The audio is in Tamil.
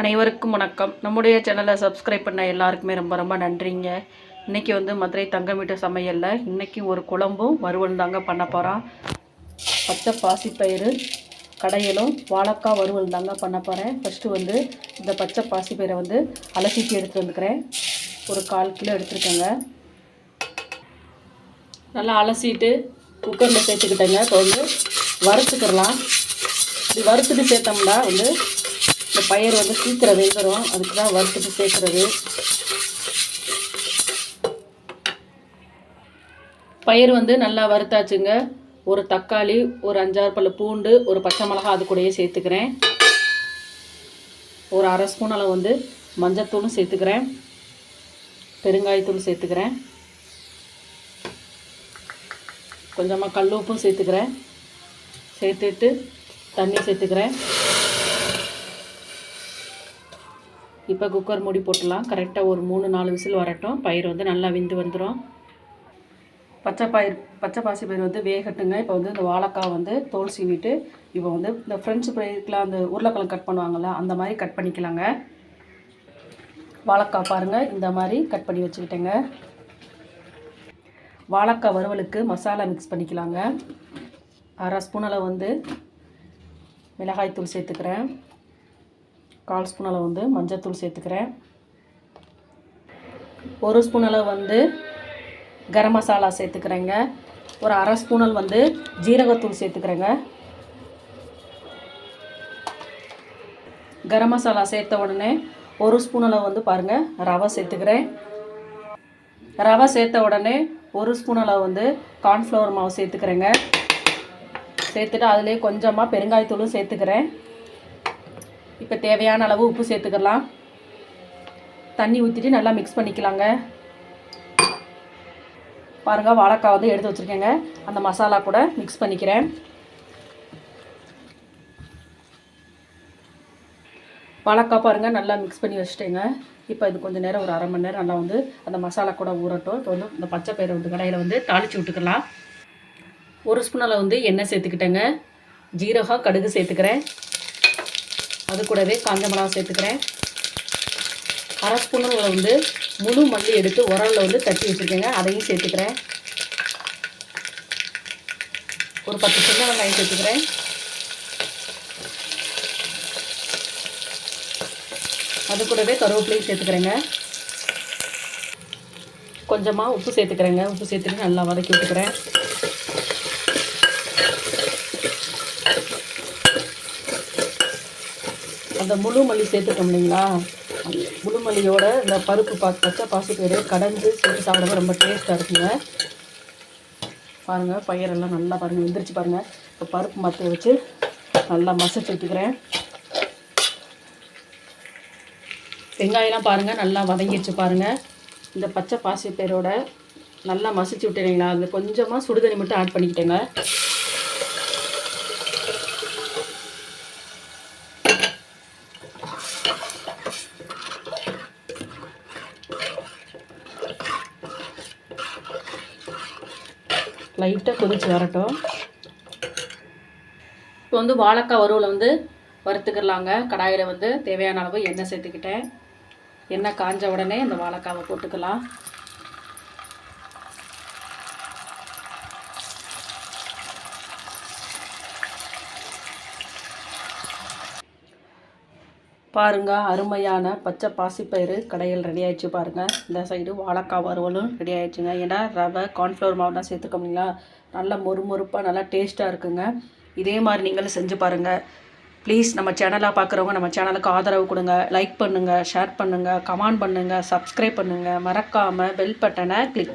அனைவருக்கும் வணக்கம். நம்முடைய சேனலை சப்ஸ்கிரைப் பண்ண எல்லாருக்குமே ரொம்ப ரொம்ப நன்றிங்க. இன்றைக்கி வந்து மதுரை தங்கமீட்டு சமையலில் இன்றைக்கி ஒரு குழம்பும் வறுவல் தாங்க பண்ண போகிறோம் பச்சை பாசிப்பயிறு கடையிலும் வாழைக்காய் வறுவல் தாங்க பண்ண போகிறேன் ஃபஸ்ட்டு வந்து இந்த பச்சை பாசிப்பயிரை வந்து அலசிட்டு எடுத்து வந்துக்கிறேன். ஒரு கால் கிலோ எடுத்துருக்கேங்க. நல்லா அலசிட்டு குக்கரில் சேர்த்துக்கிட்டேங்க. இப்போ வந்து வறுத்துக்கிடலாம் இப்படி வறுத்துட்டு சேர்த்தோம்னா வந்து இந்த பயிர் வந்து சீக்கிரம் வெந்துடும் அதுக்கு தான் வறுத்துட்டு சேர்க்குறது. பயிர் வந்து நல்லா வறுத்தாச்சுங்க. ஒரு தக்காளி ஒரு அஞ்சாறு பல்லு பூண்டு ஒரு பச்சை மிளகா அது கூடயே சேர்த்துக்கிறேன். ஒரு அரை ஸ்பூன் அளவு வந்து மஞ்சத்தூளும் சேர்த்துக்கிறேன். பெருங்காயத்தூள் சேர்த்துக்கிறேன். கொஞ்சமாக கல் உப்பும் சேர்த்துக்கிறேன். சேர்த்துட்டு தண்ணி சேர்த்துக்கிறேன். இப்போ குக்கர் மூடி போட்டுடலாம். கரெக்டாக ஒரு மூணு நாலு விசில் வரட்டும். பயிர் வந்து நல்லா விந்து வந்துடும் பச்சை பயிர் பச்சை பாசி பயிர் வந்து வேகட்டுங்க. இப்போ வந்து இந்த வாழைக்காய் வந்து தோல் சீவிட்டு இப்போ வந்து இந்த ஃப்ரெஞ்சு பயிருக்கெலாம் அந்த உருளைக்கிழங்கு கட் பண்ணுவாங்கள்ல அந்த மாதிரி கட் பண்ணிக்கலாங்க. வாழைக்காய் பாருங்கள் இந்த மாதிரி கட் பண்ணி வச்சுக்கிட்டேங்க. வாழைக்காய் வறுவலுக்கு மசாலா மிக்ஸ் பண்ணிக்கலாங்க. அரை ஸ்பூன் அளவு வந்து மிளகாய்த்தூள் சேர்த்துக்கிறேன். கால் ஸ்பூன் அளவு வந்து மஞ்சத்தூள் சேர்த்துக்கிறேன். ஒரு ஸ்பூன் அளவு வந்து கரம் மசாலா சேர்த்துக்கிறேங்க. ஒரு அரை ஸ்பூனல் வந்து ஜீரகத்தூள் சேர்த்துக்கிறேங்க. கரம் மசாலா சேர்த்த உடனே ஒரு ஸ்பூன் அளவு வந்து பாருங்கள் ரவை சேர்த்துக்கிறேன். ரவை சேர்த்த உடனே ஒரு ஸ்பூன் அளவு வந்து கார்ன்ஃப்ளவர் மாவு சேர்த்துக்கிறேங்க. சேர்த்துட்டு அதிலே கொஞ்சமாக பெருங்காயத்தூளும் சேர்த்துக்கிறேன். இப்போ தேவையான அளவு உப்பு சேர்த்துக்கலாம். தண்ணி ஊற்றிட்டு நல்லா மிக்ஸ் பண்ணிக்கலாங்க. பாருங்கள் வாழைக்காய் வந்து எடுத்து வச்சுருக்கேங்க. அந்த மசாலா கூட மிக்ஸ் பண்ணிக்கிறேன். வாழைக்காய் பாருங்கள் நல்லா மிக்ஸ் பண்ணி வச்சுட்டேங்க. இப்போ இது கொஞ்சம் நேரம் ஒரு அரை மணி நேரம் நல்லா வந்து அந்த மசாலா கூட ஊறட்டும். இப்போ வந்து இந்த பச்சை பயிரை வந்து கடையில் வந்து தாளித்து விட்டுக்கலாம். ஒரு ஸ்பூனில் வந்து எண்ணெய் சேர்த்துக்கிட்டேங்க. ஜீரகம் கடுகு சேர்த்துக்கிறேன். அது கூடவே காஞ்ச மிளகா சேர்த்துக்கிறேன். அரை ஸ்பூன் வந்து முழு மல்லி எடுத்து உரலில் வந்து தட்டி வச்சுருக்கேங்க. அதையும் சேர்த்துக்கிறேன். ஒரு பத்து சின்ன வெங்காயம் சேர்த்துக்கிறேன். அது கூடவே கருவேப்பிலையும் சேர்த்துக்கிறேங்க. கொஞ்சமாக உப்பு சேர்த்துக்கிறேங்க. உப்பு சேர்த்துட்டு நல்லா வதக்கி விட்டுக்கிறேன். அந்த முழு மல்லி சேர்த்துட்டோம் இல்லைங்களா? முழு மல்லியோட இந்த பருப்பு பா பச்சை பாசிப்பயிறு கடைஞ்சி செஞ்சு சாப்பிட ரொம்ப டேஸ்ட்டாக இருக்குங்க. பாருங்கள் பயிரெல்லாம் நல்லா பாருங்கள் எந்திரிச்சு பாருங்கள் இப்போ பருப்பு மற்ற வச்சு நல்லா மசிச்சு வச்சுக்கிறேன். வெங்காயம்லாம் பாருங்கள் நல்லா வதங்கிடுச்சு பாருங்கள் இந்த பச்சை பாசிப்பயிரோட நல்லா மசிச்சு விட்டுறீங்களா அதில் கொஞ்சமாக சுடுதண்ணி மட்டும் ஆட் பண்ணிக்கிட்டேங்க. லைட்டாக கொதிச்சு வரட்டும். இப்போ வந்து வாழைக்காய் வறுவலை வந்து வறுத்துக்கிடலாங்க கடாயில் வந்து தேவையான அளவு எண்ணெய் சேர்த்துக்கிட்டேன். எண்ணெய் காஞ்ச உடனே இந்த வாழைக்காவை போட்டுக்கலாம். பாருங்க அருமையான பச்சை பாசிப்பயிறு கடையில் ரெடி ஆயிடுச்சு பாருங்கள் இந்த சைடு வாழைக்காய் வறுவலும் ரெடி ஆயிடுச்சுங்க. ஏன்னா ரவை கார்ன்ஃப்ளவர் மாவு தான் சேர்த்துக்கோங்களா நல்லா மொறுமொறுப்பாக நல்லா டேஸ்ட்டாக இருக்குங்க. இதே மாதிரி நீங்களும் செஞ்சு பாருங்கள் ப்ளீஸ் நம்ம சேனலாக பார்க்குறவங்க நம்ம சேனலுக்கு ஆதரவு கொடுங்க. லைக் பண்ணுங்கள் ஷேர் பண்ணுங்கள் கமெண்ட் பண்ணுங்கள் சப்ஸ்கிரைப் பண்ணுங்கள் மறக்காமல் பெல் பட்டனை கிளிக்